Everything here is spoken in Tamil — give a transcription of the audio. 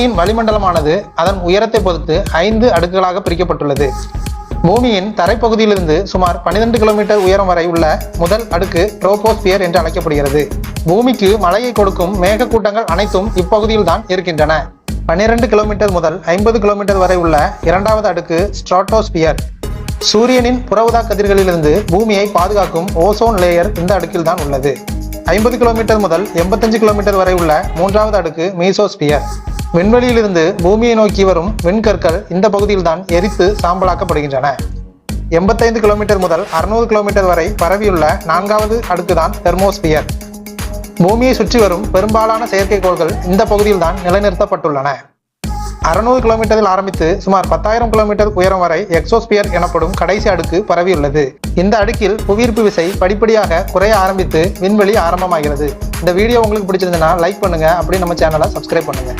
பூமியின் வளிமண்டலமானது அதன் உயரத்தை பொறுத்து ஐந்து அடுக்குகளாக பிரிக்கப்பட்டுள்ளது. பூமியின் தரைப்பகுதியிலிருந்து சுமார் 12 கிலோமீட்டர் உயரம் வரை உள்ள முதல் அடுக்கு ட்ரோபோஸ்பியர் என்று அழைக்கப்படுகிறது. பூமிக்கு மழையை கொடுக்கும் மேகக்கூட்டங்கள் அனைத்தும் இப்பகுதியில் தான் இருக்கின்றன. 12 கிலோமீட்டர் முதல் ஐம்பது கிலோமீட்டர் வரை உள்ள இரண்டாவது அடுக்கு ஸ்ட்ராட்டோஸ்பியர். சூரியனின் புறவுதா கதிர்களிலிருந்து பூமியை பாதுகாக்கும் ஓசோன் லேயர் இந்த அடுக்கில் தான் உள்ளது. ஐம்பது கிலோமீட்டர் முதல் எண்பத்தஞ்சு கிலோமீட்டர் வரை உள்ள மூன்றாவது அடுக்கு மீசோஸ்பியர். விண்வெளியிலிருந்து பூமியை நோக்கி வரும் விண்கற்கள் இந்த பகுதியில்தான் எரித்து சாம்பலாக்கப்படுகின்றன. எண்பத்தைந்து கிலோமீட்டர் முதல் அறுநூறு கிலோமீட்டர் வரை பரவியுள்ள நான்காவது அடுக்கு தான் தெர்மோஸ்பியர். பூமியை சுற்றி வரும் பெரும்பாலான செயற்கைக்கோள்கள் இந்த பகுதியில் தான் நிலைநிறுத்தப்பட்டுள்ளன. அறுநூறு கிலோமீட்டரில் ஆரம்பித்து சுமார் பத்தாயிரம் கிலோமீட்டர் உயரம் வரை எக்ஸோஸ்பியர் எனப்படும் கடைசி அடுக்கு பரவியுள்ளது. இந்த அடுக்கில் புவியீர்ப்பு விசை படிப்படியாக குறைய ஆரம்பித்து விண்வெளி ஆரம்பமாகிறது. இந்த வீடியோ உங்களுக்கு பிடிச்சிருந்ததுன்னா லைக் பண்ணுங்க. அப்படி நம்ம சேனலை சப்ஸ்கிரைப் பண்ணுங்க.